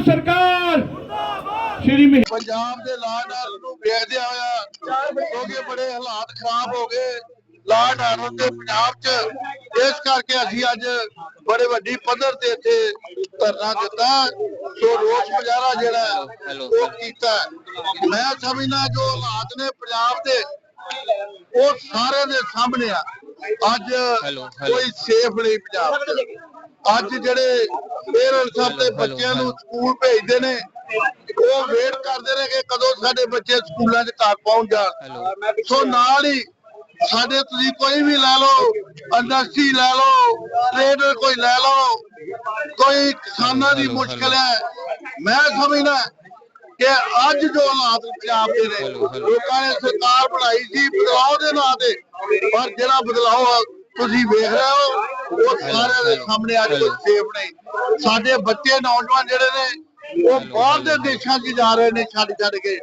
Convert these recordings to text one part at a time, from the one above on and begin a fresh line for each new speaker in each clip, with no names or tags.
ਪੰਜਾਬ ਸਰਕਾਰ। ਸ਼੍ਰੀ ਮਹਿ-
ਪੰਜਾਬ ਦੇ ਐਂਡ ਆਰਡਰ ਨੂੰ ਵੇਖਦਿਆਂ ਹੋਇਆ ਕਿਉਂਕਿ ਬੜੇ ਹਾਲਾਤ ਖਰਾਬ ਹੋ ਗਏ। ਐਂਡ ਆਰਡਰ ਦੇ ਪੰਜਾਬ 'ਚ ਇਸ ਕਰਕੇ ਅਸੀਂ ਅੱਜ ਬੜੇ ਵੱਡੀ ਪੱਧਰ ਤੇ ਇੱਥੇ ਧਰਨਾ ਦਿੱਤਾ। ਸੋ ਰੋਸ ਮੁਜ਼ਾਹਰਾ ਜਿਹੜਾ ਹੈ, ਉਹ ਕੀਤਾ ਮੈਂ ਸਮਝਦਾ ਜੋ ਹਾਲਾਤ ਨੇ ਪੰਜਾਬ ਦੇ ਉਹ ਸਾਰੇ ਦੇ ਸਾਹਮਣੇ ਆ। ਅੱਜ ਕੋਈ ਸੇਫ ਨਹੀਂ ਪੰਜਾਬ 'ਚ। ਅੱਜ ਜਿਹੜੇ ਪੇਰੈਂਟਸ ਆਪਣੇ ਬੱਚਿਆਂ ਨੂੰ ਸਕੂਲ ਭੇਜਦੇ ਨੇ ਉਹ ਵੇਟ ਕਰਦੇ ਨੇ ਕਿ ਕਦੋਂ ਸਾਡੇ ਬੱਚੇ ਸਕੂਲਾਂ 'ਚ ਘਰ ਪਹੁੰਚ ਜਾਣ। ਸੋ ਨਾਲ ਹੀ ਸਾਡੇ ਤੁਸੀਂ ਕੋਈ ਵੀ ਲੈ ਲਓ ਇੰਡਸਟਰੀ ਲੈ ਲਓ ਟ੍ਰੇਡਰ ਕੋਈ ਲੈ ਲਓ ਕੋਈ ਕਿਸਾਨਾਂ ਦੀ ਮੁਸ਼ਕਲ ਹੈ। ਮੈਂ ਸਮਝਦਾ ਕਿ ਅੱਜ ਜੋ ਹਾਲਾਤ ਪੰਜਾਬ ਦੇ ਨੇ ਲੋਕਾਂ ਨੇ ਸਰਕਾਰ ਬਣਾਈ ਸੀ ਬਦਲਾਅ ਦੇ ਨਾਂ ਤੇ ਪਰ ਜਿਹੜਾ ਬਦਲਾਅ ਤੁਸੀਂ ਵੇਖ ਰਹੇ ਹੋ ਉਹ ਸਾਰਿਆਂ ਦੇ ਸਾਹਮਣੇ ਅੱਜ ਸੇਫ ਨਹੀਂ। ਸਾਡੇ ਬੱਚੇ ਨੌਜਵਾਨ ਜਿਹੜੇ ਨੇ ਉਹ ਬਾਹਰ ਦੇ ਦੇਸ਼ਾਂ 'ਚ ਜਾ ਰਹੇ ਨੇ ਛੱਡ ਛੱਡ ਕੇ।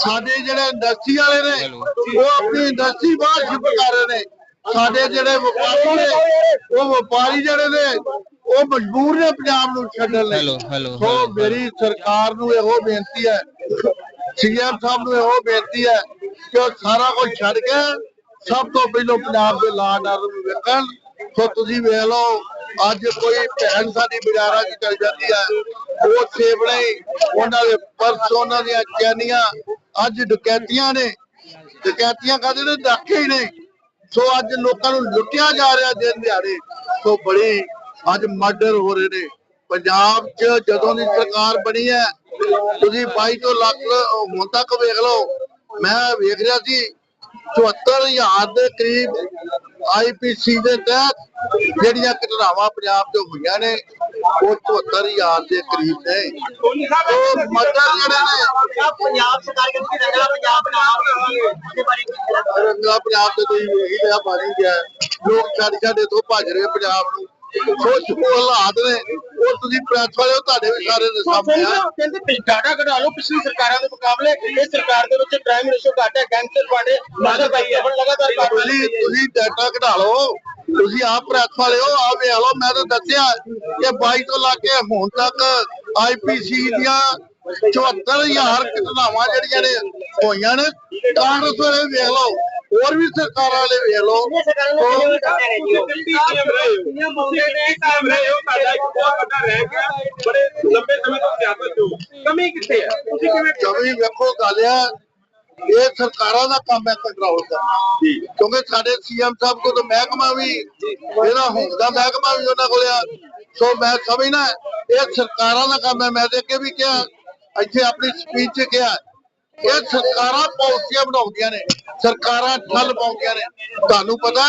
ਸਾਡੇ ਜਿਹੜੇ ਇੰਡਸਟਰੀ ਵਾਲੇ ਨੇ ਉਹ ਆਪਣੀ ਇੰਡਸਟਰੀ ਬਾਹਰ ਸ਼ਿਫਟ ਕਰ ਰਹੇ ਨੇ। ਸਾਡੇ ਜਿਹੜੇ ਵਪਾਰੀ ਨੇ ਉਹ ਵਪਾਰੀ ਜਿਹੜੇ ਨੇ ਉਹ ਮਜਬੂਰ ਨੇ ਪੰਜਾਬ ਨੂੰ ਛੱਡਣ ਲਈ। ਸੋ ਮੇਰੀ ਸਰਕਾਰ ਨੂੰ ਇਹੋ ਬੇਨਤੀ ਹੈ ਸੀਐਮ ਸਾਹਿਬ ਨੂੰ ਇਹੋ ਬੇਨਤੀ ਹੈ ਕਿ ਉਹ ਸਾਰਾ ਕੁਝ ਛੱਡ ਕੇ ਸਭ ਤੋਂ ਪਹਿਲਾਂ ਪੰਜਾਬ ਦੇ ਲਾ ਡਰ ਨੂੰ ਵੇਖਣ ਸੋ ਤੁਸੀਂ ਵੇਖ ਲਓ, ਅੱਜ ਕੋਈ ਭੈਣ ਸਾਡੀ ਬਾਜ਼ਾਰਾਂ 'ਚ ਚਲ ਜਾਂਦੀ ਹੈ ਉਹ ਸੇਬ ਨਹੀਂ ਉਹਨਾਂ ਦੇ ਪਰਸ, ਉਹਨਾਂ ਦੀਆਂ ਚੈਨੀਆਂ ਅੱਜ ਡਕੈਤੀਆਂ ਨੇ। ਡਕੈਤੀਆਂ ਕਰਦੇ ਨੇ ਡਾਕੇ ਹੀ ਨਹੀਂ ਸੋ ਅੱਜ ਲੋਕਾਂ ਨੂੰ ਲੁੱਟਿਆ ਜਾ ਰਿਹਾ ਦਿਨ ਦਿਹਾੜੇ। ਸੋ ਬੜੀ ਅੱਜ ਮਰਡਰ ਹੋ ਰਹੇ ਨੇ। ਪੰਜਾਬ 'ਚ ਜਦੋਂ ਦੀ ਸਰਕਾਰ ਬਣੀ ਹੈ, ਤੁਸੀਂ 22 ਤੋਂ ਲੱਖ, ਹੁਣ ਤੱਕ ਵੇਖ ਲਓ। ਮੈਂ ਵੇਖ ਰਿਹਾ ਸੀ 74000 ਦੇ ਕਰੀਬ ਆਈਪੀਸੀ ਦੇ ਤਹਿਤ ਜਿਹੜੀਆਂ ਘਟਨਾਵਾਂ ਪੰਜਾਬ 'ਚ ਹੋਈਆਂ ਨੇ ਉਹ 74000 ਦੇ ਕਰੀਬ ਨੇ ਉਹ ਮਰਡਰ ਜਿਹੜੇ ਨੇ
ਪੰਜਾਬ ਸਰਕਾਰ ਕਹਿੰਦੀ ਰੰਗਲਾ ਪੰਜਾਬ ਕਹਿਣਾ?
ਰੰਗਲਾ ਪੰਜਾਬ ਤੇ ਤੁਸੀਂ ਵੇਖ ਹੀ ਲਿਆ ਹੀ ਗਿਆ। ਲੋਕ ਛੱਡ ਛੱਡ ਇੱਥੋਂ ਭੱਜ ਰਹੇ ਪੰਜਾਬ ਨੂੰ ਸੋ ਜੋ ਹਾਲਾਤ ਨੇ ਉਹ ਤੁਸੀਂ ਪ੍ਰੈਸ ਵਾਲੇ ਹੋ, ਤੁਹਾਡੇ ਵੀ ਸਾਰੇ ਦੇ ਸਾਹਮਣੇ ਆ।
ਕਹਿੰਦੇ ਪਿ- ਡਾਟਾ ਕਢਾ ਲਓ ਪਿਛਲੀ ਸਰਕਾਰਾਂ ਦੇ ਮੁਕਾਬਲੇ ਇਹ ਸਰਕਾਰ ਦੇ ਵਿੱਚ ਕ੍ਰਾਈਮ ਰੇਸ਼ੋ ਘੱਟ ਹੈ ਗੈਂਗਸਟਰ ਬਾੜੇ ਲਾਗਾ ਭਾਈ ਲਗਾਤਾਰ
ਤੁਸੀਂ ਤੁਸੀਂ ਡਾਟਾ ਕਢਾ ਲਓ ਤੁਸੀਂ ਆਪ ਪ੍ਰੈਸ ਵਾਲੇ ਹੋ ਆ ਵੇਖ ਲਓ ਮੈਂ ਤਾਂ ਦੱਸਿਆ ਕਿ 22 ਤੋਂ ਲਾ ਕੇ ਹੁਣ ਤੱਕ ਆਈਪੀਸੀ ਦੀਆਂ 74000 ਘਟਨਾਵਾਂ ਜਿਹੜੀਆਂ ਨੇ ਹੋਈਆਂ ਨੇ ਕਾਂਗਰਸ ਵਾਲੇ ਵੇਖ ਲਓ ਹੋਰ ਵੀ ਸਰਕਾਰਾਂ ਵਾਲੇ ਵੇਖ ਲਓ।
ਇਹ ਸਰਕਾਰਾਂ ਨੂੰ ਕਿਹਨੇ ਕਰਦੇ ਨੇ ਜੀ ਉਹ?
ਕਿੰਨੀਆਂ ਮੌਕੇ ਤੇ ਕਾਇਮ ਰਹੇ ਹੋ? ਤੁਹਾਡਾ ਇੱਕ ਬਹੁਤ ਵੱਡਾ ਰਹਿ ਗਿਆ ਬੜੇ ਲੰਬੇ ਸਮੇਂ ਤੋਂ ਸਿਆਸਤ ਤੋਂ ਕਮੀ ਕਿੱਥੇ ਹੈ ਤੁਸੀਂ ਕਿਵੇਂ
ਕਵੀ ਵੇਖੋ ਗੱਲ ਆ ਇਹ ਸਰਕਾਰਾਂ ਦਾ ਕੰਮ ਹੈ ਕੰਟਰੋਲ ਕਰਨਾ। ਕਿਉਂਕਿ ਸਾਡੇ ਸੀਐਮ ਸਾਹਿਬ ਕੋਲ ਤਾਂ ਮਹਿਕਮਾ ਵੀ ਇਹਦਾ ਹੁਣ ਦਾ ਮਹਿਕਮਾ ਵੀ ਉਹਨਾਂ ਕੋਲ ਆ। ਸੋ ਮੈਂ ਸਮਝਣਾ ਇਹ ਸਰਕਾਰਾਂ ਦਾ ਕੰਮ ਹੈ। ਮੈਂ ਤੇ ਅੱਗੇ ਵੀ ਕਿਹਾ ਇੱਥੇ ਆਪਣੀ ਸਪੀਚ 'ਚ ਕਿਹਾ ਇਹ ਸਰਕਾਰਾਂ ਪਾਲਿਸੀਆਂ ਬਣਾਉਂਦੀਆਂ ਨੇ। ਸਰਕਾਰਾਂ ਠੱਲ ਪਾਉਂਦੀਆਂ ਨੇ। ਤੁਹਾਨੂੰ ਪਤਾ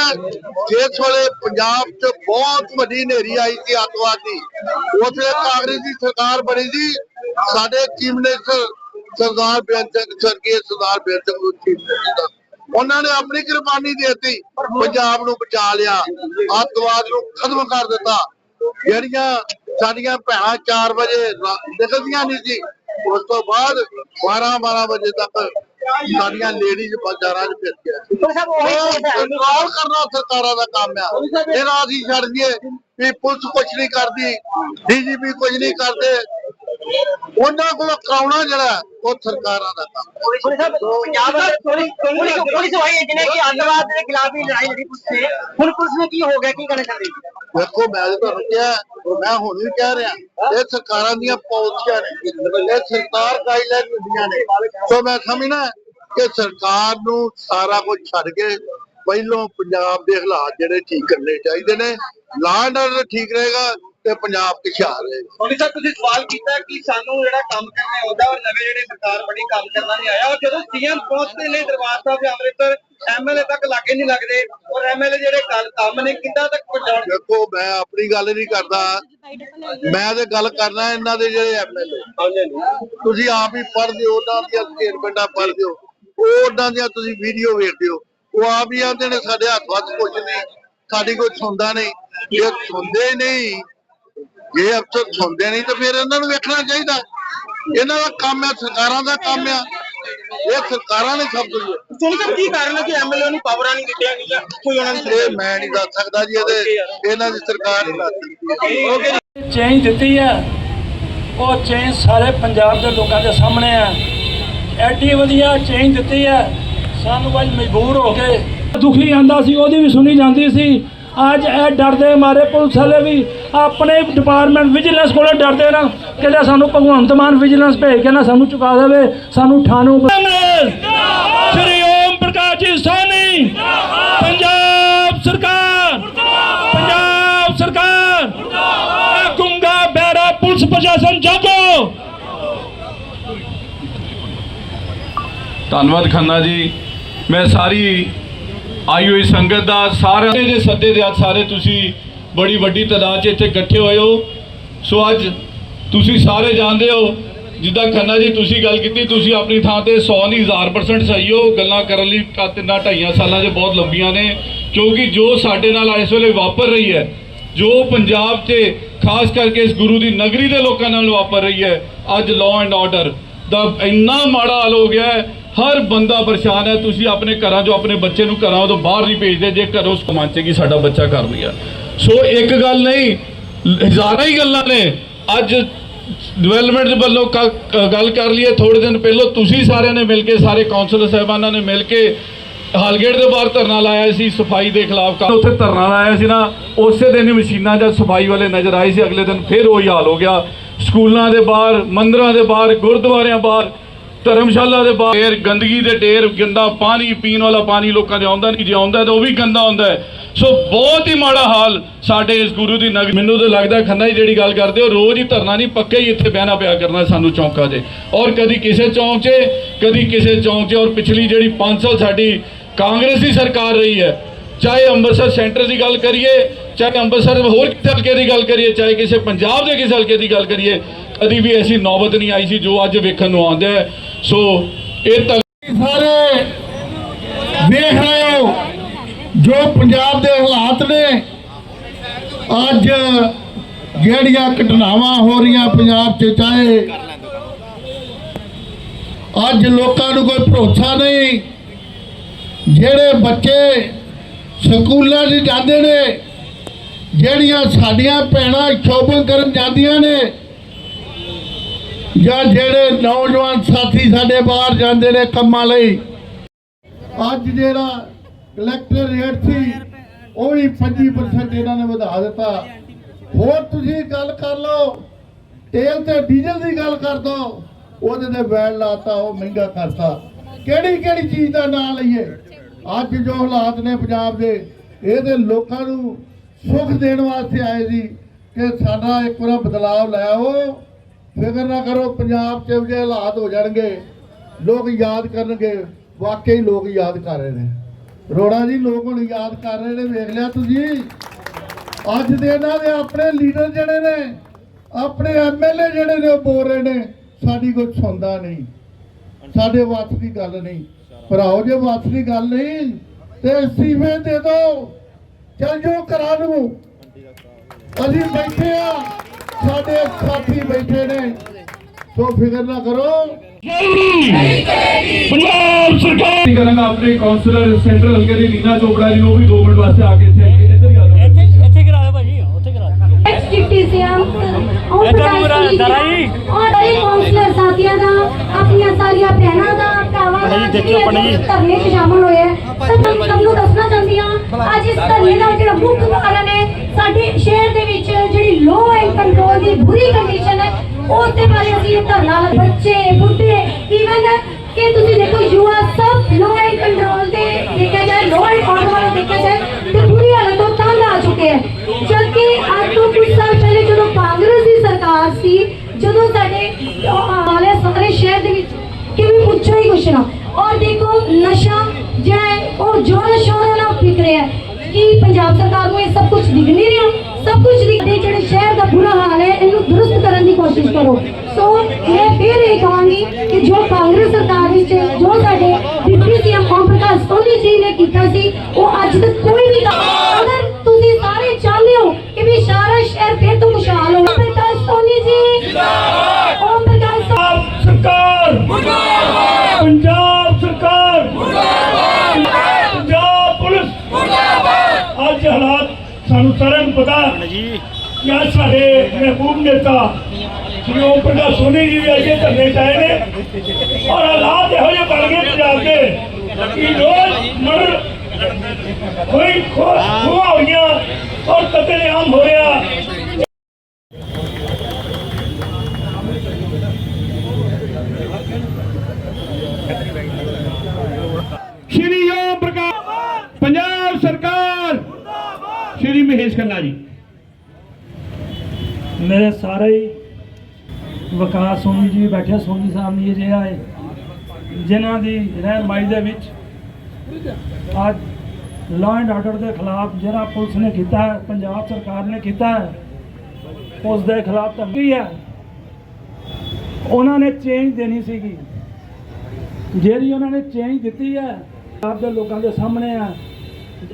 ਜਿਸ ਵੇਲੇ ਪੰਜਾਬ 'ਚ ਬਹੁਤ ਵੱਡੀ ਹਨੇਰੀ ਆਈ ਸੀ ਅੱਤਵਾਦ ਦੀ, ਉਸ ਕਾਂਗਰਸ ਦੀ ਸਰਕਾਰ ਬਣੀ ਸੀ। ਸਾਡੇ ਚੀਫ ਮਿਨਿਸਟਰ ਸਰਦਾਰ ਬੇਅੰਤ ਸਿੰਘ ਸਰਗੀ ਸਰਦਾਰ ਬੇਅੰਤ ਸਿੰਘ ਨੂੰ chief ਉਹਨਾਂ ਨੇ ਆਪਣੀ ਕੁਰਬਾਨੀ ਦੇ ਦਿੱਤੀ, ਪੰਜਾਬ ਨੂੰ ਬਚਾ ਲਿਆ, ਅੱਤਵਾਦ ਨੂੰ ਖਤਮ ਕਰ ਦਿੱਤਾ। ਜਿਹੜੀਆਂ ਸਾਡੀਆਂ ਭੈਣਾਂ 4 ਵਜੇ ਨਿਕਲਦੀਆਂ ਨਹੀਂ ਸੀ, ਉਸ ਤੋਂ ਬਾਅਦ 12 12 ਵਜੇ ਤੱਕ ਸਾਡੀਆਂ ਲੇਡੀਜ਼ ਬਾਜ਼ਾਰਾਂ 'ਚ ਫਿਰਦੀਆਂ। ਸੀ
ਪਰ ਸਾਹਿਬ ਉਹੀ ਹੈ।
ਕੰਟਰੋਲ ਕਰਨਾ ਸਰਕਾਰਾਂ ਦਾ ਕੰਮ ਆ। ਜਿਹੜਾ ਅਸੀਂ ਛੱਡ ਦਈਏ ਵੀ ਪੁਲਿਸ ਕੁਛ ਨਹੀਂ ਕਰਦੀ ਡੀਜੀਪੀ ਕੁਝ ਨਹੀਂ ਕਰਦੇ ਉਹਨਾਂ ਕੋਲ ਕਰਾਉਣਾ ਜਿਹੜਾ ਉਹ ਸਰਕਾਰਾਂ ਦਾ ਕੰਮ ਹੈ।
ਪੁਲਿਸ ਸਾਹਿਬ ਪੰਜਾਬ ਦਾ ਪੁਲਿਸ ਪੁਲਿਸ ਪੁਲਿਸ ਵਾਈ ਹੈ ਜਿਹਨੇ ਕਿ ਅੱਤਵਾਦ ਦੇ ਖਿਲਾਫ ਵੀ ਲੜਾਈ ਲੜੀ ਪੁਲਿਸ ਨੇ। ਹੁਣ ਪੁਲਿਸ ਨੇ ਕੀ ਹੋ ਗਿਆ ਕੀ ਕਹਿਣਾ ਚਾਹੁੰਦੇ ਜੀ
ਵੇਖੋ ਮੈਂ ਤਾਂ ਤੁਹਾਨੂੰ ਕਿਹਾ ਮੈਂ ਹੁਣ ਵੀ ਕਹਿ ਰਿਹਾ, ਇਹ ਸਰਕਾਰਾਂ ਦੀਆਂ ਪਾਲਿਸੀਆਂ ਨੇ, ਇਹ ਸਰਕਾਰ ਗਾਈਡਲਾਈਨ ਦਿੰਦੀਆਂ ਨੇ। ਸੋ ਮੈਂ ਸਮਝਣਾ ਕਿ ਸਰਕਾਰ ਨੂੰ ਸਾਰਾ ਕੁਝ ਛੱਡ ਕੇ ਪਹਿਲੋਂ ਪੰਜਾਬ ਦੇ ਹਾਲਾਤ ਜਿਹੜੇ ਠੀਕ ਕਰਨੇ ਚਾਹੀਦੇ ਨੇ। ਲਾਅ ਐਂਡ ਆਰਡਰ ਠੀਕ ਰਹੇਗਾ ਤੇ ਪੰਜਾਬ ਖੁਸ਼ਹਾਲ ਰਹੇਗਾ
ਪੁਲਿਸ ਸਾਹਿਬ ਤੁਸੀਂ ਸਵਾਲ ਕੀਤਾ ਕਿ ਸਾਨੂੰ ਜਿਹੜਾ ਕੰਮ ਕਰਨਾ ਆਉਂਦਾ ਔਰ ਨਵੇਂ ਜਿਹੜੇ ਸਰਕਾਰ ਬਣੀ ਕੰਮ ਕਰਨਾ ਨਹੀਂ ਆਇਆ। ਔਰ ਜਦੋਂ ਸੀਐਮ ਪਹੁੰਚਦੇ ਨੇ ਦਰਬਾਰ ਸਾਹਿਬ ਜਾਂ ਅੰਮ੍ਰਿਤਸਰ ਐਮਐਲਏ ਤੱਕ ਲਾਗੇ ਨਹੀਂ ਲੱਗਦੇ। ਔਰ ਐਮਐਲਏ ਜਿਹੜੇ ਗੱਲ ਕੰਮ ਨੇ ਕਿੱਦਾਂ ਤੱਕ ਪਹੁੰਚਾਉਣ
ਦੇਖੋ ਮੈਂ ਆਪਣੀ ਗੱਲ ਨਹੀਂ ਕਰਦਾ। ਮੈਂ ਤੇ ਗੱਲ ਕਰਨਾ ਇਹਨਾਂ ਦੇ ਜਿਹੜੇ ਐਮਐਲਏ ਤੁਸੀਂ ਆਪ ਹੀ ਪੜ੍ਹਦੇ ਹੋ ਉਹਨਾਂ ਦੀਆਂ ਸਟੇਟਮੈਂਟਾਂ ਪੜ੍ਹਦੇ ਹੋ ਉਹ ਉਹਨਾਂ ਦੀਆਂ ਤੁਸੀਂ ਵੀਡੀਓ ਵੇਖਦੇ ਹੋ ਉਹ ਆਪ ਹੀ ਆਉਂਦੇ ਨੇ ਸਾਡੇ ਹੱਥ ਵੱਸ ਕੁਝ ਨਹੀਂ। ਸਾਡੀ ਕੋਈ ਸੁਣਦਾ ਨਹੀਂ। ਜੇ ਸੁਣਦੇ ਨਹੀਂ ਜੇ ਅਫਸਰ ਸੁਣਦੇ ਨਹੀਂ ਤਾਂ ਫਿਰ ਇਹਨਾਂ ਨੂੰ ਵੇਖਣਾ ਚਾਹੀਦਾ। ਇਹਨਾਂ ਦਾ ਕੰਮ ਹੈ ਸਰਕਾਰਾਂ ਦਾ ਕੰਮ ਆ ਇਹ ਸਰਕਾਰਾਂ ਨੇ ਸਭ ਕੁਝ
ਸਾਹਿਬ ਕੀ ਕਾਰਨ ਹੈ ਕਿ ਐਮਐਲਏ ਨੂੰ ਪਾਵਰਾਂ ਨਹੀਂ ਦਿੱਤੀਆਂ ਗਈਆਂ? ਕੋਈ ਉਹਨਾਂ ਨੂੰ
ਇਹ ਮੈਂ ਨਹੀਂ ਦੱਸ ਸਕਦਾ ਜੀ ਇਹਦੇ ਇਹਨਾਂ ਦੀ ਸਰਕਾਰ ਹੀ ਦੱਸ ਸਕਦੀ। ਹੈ
ਚੇਂਜ ਦਿੱਤੀ ਆ
ਉਹ ਚੇਂਜ ਸਾਰੇ ਪੰਜਾਬ ਦੇ ਲੋਕਾਂ ਦੇ ਸਾਹਮਣੇ ਆ ਐਡੀ ਵਧੀਆ ਚੇਂਜ ਦਿੱਤੀ ਹੈ। ਸਾਨੂੰ ਅੱਜ ਮਜਬੂਰ ਹੋ ਕੇ ਦੁਖੀ ਆਂਦਾ ਸੀ ਉਹਦੀ ਵੀ ਸੁਣੀ ਜਾਂਦੀ ਸੀ। ਅੱਜ ਇਹ ਡਰਦੇ ਮਾਰੇ ਪੁਲਿਸ ਵਾਲੇ ਵੀ ਆਪਣੇ ਡਿਪਾਰਟਮੈਂਟ ਵਿਜੀਲੈਂਸ ਕੋਲੋਂ ਡਰਦੇ ਨਾ ਕਿਤੇ ਸਾਨੂੰ ਭਗਵੰਤ ਮਾਨ ਵਿਜੀਲੈਂਸ ਭੇਜ ਕੇ ਨਾ ਸਾਨੂੰ ਚੁਕਾ ਦੇਵੇ ਸਾਨੂੰ ਠਾਣੂ ਸ਼੍ਰੀ ਓਮ ਪ੍ਰਕਾਸ਼ ਜੀ ਸੋਨੀ ਪੰਜਾਬ ਸਰਕਾਰ! ਪੰਜਾਬ ਸਰਕਾਰ! ਇਹ ਗੁੰਗਾ ਬੈਰਾ ਪੁਲਿਸ ਪ੍ਰਸ਼ਾਸਨ ਜਾਗੋ!
ਧੰਨਵਾਦ ਖੰਨਾ ਜੀ। ਮੈਂ ਸਾਰੀ ਆਈ ਹੋਈ ਸੰਗਤ ਦਾ ਸਾਰੇ ਦੇ ਸੱਦੇ ਦੇ ਅੱਜ ਸਾਰੇ ਤੁਸੀਂ ਬੜੀ ਵੱਡੀ ਤਾਦਾਦ 'ਚ ਇੱਥੇ ਇਕੱਠੇ ਹੋਏ ਹੋ। ਸੋ ਅੱਜ ਤੁਸੀਂ ਸਾਰੇ ਜਾਣਦੇ ਹੋ, ਜਿੱਦਾਂ ਖੰਨਾ ਜੀ ਤੁਸੀਂ ਗੱਲ ਕੀਤੀ, ਤੁਸੀਂ ਆਪਣੀ ਥਾਂ ਤੇ 100 ਨਹੀਂ 1000% ਸਹੀ ਹੋ। ਗੱਲਾਂ ਕਰਨ ਲਈ ਕ- ਤਿੰਨਾਂ ਢਾਈਆਂ ਸਾਲਾਂ 'ਚ ਬਹੁਤ ਲੰਬੀਆਂ ਨੇ, ਕਿਉਂਕਿ ਜੋ ਸਾਡੇ ਨਾਲ ਇਸ ਵੇਲੇ ਵਾਪਰ ਰਹੀ ਹੈ, ਜੋ ਪੰਜਾਬ 'ਚ ਖਾਸ ਕਰਕੇ ਇਸ ਗੁਰੂ ਦੀ ਨਗਰੀ ਦੇ ਲੋਕਾਂ ਨਾਲ ਵਾਪਰ ਰਹੀ ਹੈ, ਅੱਜ ਲਾਅ ਐਂਡ ਆਰਡਰ ਦਾ ਇੰਨਾ ਮਾੜਾ ਹਾਲ ਹੋ ਗਿਆ ਹਰ ਬੰਦਾ ਪਰੇਸ਼ਾਨ ਹੈ। ਤੁਸੀਂ ਆਪਣੇ ਘਰਾਂ 'ਚੋਂ ਆਪਣੇ ਬੱਚੇ ਨੂੰ ਘਰਾਂ ਤੋਂ ਬਾਹਰ ਨਹੀਂ ਭੇਜਦੇ। ਜੇ ਘਰੋਂ ਕਮਾਂਚੇ ਕਿ ਸਾਡਾ ਬੱਚਾ ਕਰ ਲਿਆ ਸੋ ਇੱਕ ਗੱਲ ਨਹੀਂ, ਹਜ਼ਾਰਾਂ ਹੀ ਗੱਲਾਂ ਨੇ। ਅੱਜ ਡਿਵੈਲਪਮੈਂਟ ਦੇ ਵੱਲੋਂ ਕ- ਗੱਲ ਕਰ ਲਈਏ। ਥੋੜੇ ਦਿਨ ਪਹਿਲਾਂ ਤੁਸੀਂ ਸਾਰਿਆਂ ਨੇ ਮਿਲ ਕੇ, ਸਾਰੇ ਕੌਂਸਲਰ ਸਾਹਿਬਾਨਾਂ ਨੇ ਮਿਲ ਕੇ ਹਾਲਗੇਟ ਦੇ ਬਾਹਰ ਧਰਨਾ ਲਾਇਆ ਸੀ, ਸਫ਼ਾਈ ਦੇ ਖਿਲਾਫ ਉੱਥੇ ਧਰਨਾ ਲਾਇਆ ਸੀ ਨਾ, ਉਸੇ ਦਿਨ ਹੀ ਮਸ਼ੀਨਾਂ ਜਾਂ ਸਫ਼ਾਈ ਵਾਲੇ ਨਜ਼ਰ ਆਏ ਸੀ। ਅਗਲੇ ਦਿਨ ਫਿਰ ਉਹੀ ਹਾਲ ਹੋ ਗਿਆ। ਸਕੂਲਾਂ ਦੇ ਬਾਹਰ, ਮੰਦਰਾਂ ਦੇ ਬਾਹਰ, ਗੁਰਦੁਆਰਿਆਂ ਬਾਹਰ ਧਰਮਸ਼ਾਲਾ ਦੇ ਬਾਹਰ ਗੰਦਗੀ ਦੇ ਢੇਰ, ਗੰਦਾ ਪਾਣੀ ਪੀਣ ਵਾਲਾ ਪਾਣੀ ਲੋਕਾਂ ਦੇ ਆਉਂਦਾ ਨਹੀਂ, ਜੇ ਆਉਂਦਾ ਤਾਂ ਉਹ ਵੀ ਗੰਦਾ ਆਉਂਦਾ ਸੋ ਬਹੁਤ ਹੀ ਮਾੜਾ ਹਾਲ ਸਾਡੇ ਇਸ ਗੁਰੂ ਦੀ ਨਗਰੀ ਮੈਨੂੰ ਤਾਂ ਲੱਗਦਾ ਖੰਨਾ ਜੀ ਜਿਹੜੀ ਗੱਲ ਕਰਦੇ ਹੋ, ਰੋਜ਼ ਹੀ ਧਰਨਾ ਨਹੀਂ, ਪੱਕੇ ਹੀ ਇੱਥੇ ਬਹਿਣਾ ਪਿਆ ਕਰਨਾ ਸਾਨੂੰ ਚੌਂਕਾਂ 'ਤੇ। ਔਰ ਕਦੀ ਕਿਸੇ ਚੌਂਕ 'ਚ, ਕਦੀ ਕਿਸੇ ਚੌਂਕ 'ਚ, ਔਰ ਪਿਛਲੀ ਜਿਹੜੀ 5 ਸਾਲ ਸਾਡੀ ਕਾਂਗਰਸੀ ਸਰਕਾਰ ਰਹੀ ਹੈ, ਚਾਹੇ ਅੰਮ੍ਰਿਤਸਰ ਸੈਂਟਰ ਦੀ ਗੱਲ ਕਰੀਏ, ਚਾਹੇ ਅੰਮ੍ਰਿਤਸਰ ਹੋਰ ਕਿਸੇ ਹਲਕੇ ਦੀ ਗੱਲ ਕਰੀਏ, ਚਾਹੇ ਕਿਸੇ ਪੰਜਾਬ ਦੇ ਕਿਸੇ ਹਲਕੇ ਦੀ ਗੱਲ ਕਰੀਏ ਕਦੀ ਵੀ ਐਸੀ ਨੌਬਤ ਨਹੀਂ ਆਈ ਸੀ ਜੋ ਅੱਜ ਵੇਖਣ ਨੂੰ ਆਉਂਦਾ ਹੈ। ਸੋ ਇਹ ਤਾਂ
ਸਾਰੇ ਦੇਖ ਰਹੇ ਹੋ ਜੋ ਪੰਜਾਬ ਦੇ ਹਾਲਾਤ ਨੇ। ਅੱਜ ਜਿਹੜੀਆਂ ਘਟਨਾਵਾਂ ਹੋ ਰਹੀਆਂ ਪੰਜਾਬ 'ਚ, ਚਾਹੇ ਅੱਜ ਲੋਕਾਂ ਨੂੰ ਕੋਈ ਭਰੋਸਾ ਨਹੀਂ, ਜਿਹੜੇ ਬੱਚੇ ਸਕੂਲਾਂ 'ਚ ਜਾਂਦੇ ਨੇ, ਜਿਹੜੀਆਂ ਸਾਡੀਆਂ ਭੈਣਾਂ ਸ਼ੋਪਿੰਗ ਕਰਨ ਜਾਂਦੀਆਂ ਨੇ ਜਾਂ ਜਿਹੜੇ ਨੌਜਵਾਨ ਸਾਥੀ ਸਾਡੇ ਬਾਹਰ ਜਾਂਦੇ ਨੇ ਕੰਮਾਂ ਲਈ। ਅੱਜ ਜਿਹੜਾ ਕਲੈਕਟਰ ਰੇਟ ਸੀ, ਉਹ ਵੀ 25% ਇਹਨਾਂ ਨੇ ਵਧਾ ਦਿੱਤਾ। ਹੋਰ ਤੁਸੀਂ ਗੱਲ ਕਰ ਲਓ, ਤੇਲ ਤੇ ਡੀਜ਼ਲ ਦੀ ਗੱਲ ਕਰ ਦੋ, ਉਹਦੇ ਤੇ ਵੈਟ ਲਾਤਾ, ਉਹ ਮਹਿੰਗਾ ਕਰਤਾ। ਕਿਹੜੀ ਕਿਹੜੀ ਚੀਜ਼ ਦਾ ਨਾਂ ਲਈਏ? ਅੱਜ ਜੋ ਹਾਲਾਤ ਨੇ ਪੰਜਾਬ ਦੇ, ਇਹਦੇ ਲੋਕਾਂ ਨੂੰ ਸੁੱਖ ਦੇਣ ਵਾਸਤੇ ਆਏ ਸੀ ਕਿ ਸਾਡਾ ਇੱਕ ਵਾਰ ਬਦਲਾਵ ਲੈ ਆਓ। ਫਿਕਰ ਨਾ ਕਰੋ, ਪੰਜਾਬ 'ਚ ਜੇ ਹਾਲਾਤ ਹੋ ਜਾਣਗੇ। ਲੋਕ ਯਾਦ ਕਰਨਗੇ। ਵਾਕਈ ਲੋਕ ਯਾਦ ਕਰ ਰਹੇ ਨੇ। ਰੋੜਾ ਜੀ, ਲੋਕ ਹੁਣ ਯਾਦ ਕਰ ਰਹੇ ਨੇ, ਵੇਖ ਲਿਆ ਤੁਸੀਂ। ਅੱਜ ਦੇ ਇਹਨਾਂ ਦੇ ਆਪਣੇ ਲੀਡਰ ਜਿਹੜੇ ਨੇ, ਆਪਣੇ ਐਮਐਲਏ ਜਿਹੜੇ ਨੇ, ਉਹ ਬੋਲ ਰਹੇ ਨੇ, ਸਾਡੀ ਕੋਈ ਸੁਣਦਾ ਨਹੀਂ। ਸਾਡੇ ਵੱਸ ਦੀ ਗੱਲ ਨਹੀਂ। ਭਰਾਓ, ਜੇ ਵੱਸ ਦੀ ਗੱਲ ਨਹੀਂ, ਤੇ ਅਸਤੀਫੇ ਦੇ ਦਿਓ। ਚੱਲ ਜਾਓ ਘਰਾਂ ਨੂੰ। ਅਸੀਂ ਬੈਠੇ ਆ। ਸਾਡੇ ਸਾਥੀ ਬੈਠੇ ਨੇ। ਸੋ ਫਿਕਰ ਨਾ ਕਰੋ।
ਪੰਜਾਬ ਸਰਕਾਰ
ਕਰਾਂਗਾ ਆਪਣੇ ਕਾਉਂਸਲਰ ਸੈਂਟਰਲ ਹਲਕੇ ਦੀ ਲੀਨਾ ਚੋਪੜਾ ਜੀ ਨੂੰ ਉਹ ਵੀ 2 ਮਿੰਟ ਵਾਸਤੇ ਆ ਕੇ ਇੱਥੇ ਇੱਧਰ ਹੀ ਆ ਜਾਓ।
ਐਕਸ ਡਿਪਟੀ ਸੀਐਮ ਔਰ ਔਰ ਇਹ ਕਾਉਂਸਲਰ ਸਾਥੀਆਂ ਦਾ ਆਪਣੀਆਂ ਸਾਰੀਆਂ ਭੈਣਾਂ ਦਾ ਭਰਾਵਾਂ ਦਾ ਜਿਹੜੇ ਇਸ ਧਰਨੇ ਸ਼ਾਮਲ ਹੋਏ ਸਭ ਨੂੰ ਦੱਸਣਾ ਚਾਹੁੰਦੀ ਹਾਂ ਅੱਜ ਇਸ ਧਰਨੇ ਦਾ ਜਿਹੜਾ ਮੁੱਖ ਕਾਰਨ ਹੈ ਸਾਡੇ ਸ਼ਹਿਰ ਦੇ ਵਿੱਚ ਜਿਹੜੀ ਲੋ ਐਂਡ ਕੰਟਰੋਲ ਦੀ ਬੁਰੀ ਕੰਡੀਸ਼ਨ ਹੈ ਉਸ ਦੇ ਬਾਰੇ ਅਸੀਂ ਇਹ ਧਰਨਾ ਬੱਚੇ ਬੁੱਢੇ ਈਵਨ ਕਿ ਤੁਸੀਂ ਦੇਖੋ ਯੁਵਾ ਸਭ ਲੋ ਐਂਡ ਕੰਟਰੋਲ ਦੇ ਦੇਖਿਆ ਜਾਏ ਲੋ ਐਂਡ ਆਰਡਰ ਵਾਲਾ ਦੇਖਿਆ ਜਾਏ ਤੇ ਬੁਰੀ ਹਾਲਤ ਤੋਂ ਤੰਗ ਆ ਚੁੱਕੇ ਹੈ। ਜਦਕਿ ਅੱਜ ਤੋਂ ਕੁਝ ਸਾਲ ਪਹਿਲੇ ਜਦੋਂ ਕਾਂਗਰਸ ਦੀ ਸਰਕਾਰ ਸੀ ਜਦੋਂ ਸਾਡੇ ਵਾਲੇ ਸਾਰੇ ਸ਼ਹਿਰ ਦੇ ਵਿੱਚ ਕਿਵੇਂ ਪੁੱਛੋ ਹੀ ਕੁਛ ਨਾ। ਔਰ ਦੇਖੋ ਨਸ਼ਾ ਜਿਹੜਾ ਉਹ ਜੋਰ ਸ਼ੋਰ ਨਾਲ ਰਿਹਾ ਕਿ ਪੰਜਾਬ ਸਰਕਾਰ ਨੂੰ ਇਹ ਸਭ ਕੁਝ ਦਿਖ ਨਹੀਂ ਰਿਹਾ? ਸਭ ਕੁਝ ਦਿਖਦੇ ਜਿਹੜੇ ਸ਼ਹਿਰ ਦਾ ਬੁਰਾ ਹਾਲ ਹੈ, ਇਹਨੂੰ ਦਰੁਸਤ ਕਰਨ ਦੀ ਕੋਸ਼ਿਸ਼ ਕਰੋ। ਸੋ ਮੈਂ ਫਿਰ ਇਹ ਕਹਾਂਗੀ ਕਿ ਜੋ ਕਾਂਗਰਸ ਸਰਕਾਰ ਵਿੱਚ, ਜੋ ਸਾਡੇ ਡਿਪਟੀ ਸੀਐਮ ਓਮ ਪ੍ਰਕਾਸ਼ ਸੋਨੀ ਜੀ ਨੇ ਕੀਤਾ ਸੀ, ਉਹ ਅੱਜ ਤੱਕ ਕੋਈ ਨਹੀਂ ਅਗਰ ਤੁਸੀਂ ਸਾਰੇ ਚਾਹੁੰਦੇ ਹੋ ਕਿ ਵੀ ਸਾਰਾ ਸ਼ਹਿਰ
ਅੱਜ ਸਾਡੇ ਮਹਿਬੂਬ ਨੇਤਾ ਸ਼੍ਰੀ ਓਮ ਪ੍ਰਕਾਸ਼ ਸੋਨੀ ਜੀ ਵੀ ਅੱਗੇ ਧਰਨੇ ਚਾਏ ਨੇ ਔਰ ਹਾਲਾਤ ਇਹੋ ਜਿਹੇ ਬਣ ਗਏ ਪੰਜਾਬ ਦੇ ਕਿ ਰੋਜ਼ ਮਰ ਕੋਈ ਖੋ ਖੋਆ ਹੋਈਆਂ ਔਰ ਕਤਲੇਆਮ ਹੋ ਰਿਹਾ
ਸ਼੍ਰੀ ਓਮ ਪ੍ਰਕਾਸ਼ ਪੰਜਾਬ ਸਰਕਾਰ ਸ਼੍ਰੀ ਮਹੇਸ਼ ਖੰਨਾ ਜੀ
ਮੇਰੇ ਸਾਰੇ ਹੀ ਵਿਕਾਸ ਸੋਨੀ ਜੀ ਬੈਠੇ ਸੋਨੀ ਸਾਹਿਬ ਜੀ ਜੇ ਹੈ ਜਿਨ੍ਹਾਂ ਦੀ ਰਹਿਨਮਾਈ ਦੇ ਵਿੱਚ ਅੱਜ ਲਾਅ ਐਂਡ ਆਰਡਰ ਦੇ ਖਿਲਾਫ ਜਿਹੜਾ ਪੁਲਿਸ ਨੇ ਕੀਤਾ ਹੈ, ਪੰਜਾਬ ਸਰਕਾਰ ਨੇ ਕੀਤਾ ਹੈ, ਉਸ ਦੇ ਖਿਲਾਫ ਤਾਂ ਹੈ। ਉਹਨਾਂ ਨੇ ਚੇਂਜ ਦੇਣੀ ਸੀਗੀ। ਜਿਹੜੀ ਉਹਨਾਂ ਨੇ ਚੇਂਜ ਦਿੱਤੀ ਹੈ, ਪੰਜਾਬ ਦੇ ਲੋਕਾਂ ਦੇ ਸਾਹਮਣੇ ਆ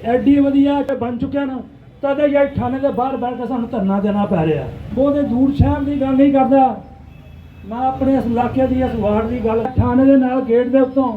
ਐਡੀ ਵਧੀਆ ਕਿ ਬਣ ਚੁੱਕਿਆ ਨਾ। ਤਦ ਇਹ ਥਾਣੇ ਦੇ ਬਾਹਰ ਬੈਠ ਕੇ ਸਾਨੂੰ ਧਰਨਾ ਦੇਣਾ ਪੈ ਰਿਹਾ। ਉਹਦੇ ਦੂਰ ਸ਼ਹਿਰ ਦੀ ਗੱਲ ਨਹੀਂ ਕਰਦਾ। ਮੈਂ ਆਪਣੇ ਇਸ ਇਲਾਕੇ ਦੀ ਇਸ ਵਾਰਡ ਦੀ ਗੱਲ ਥਾਣੇ ਦੇ ਨਾਲ ਗੇਟ ਦੇ ਉੱਤੋਂ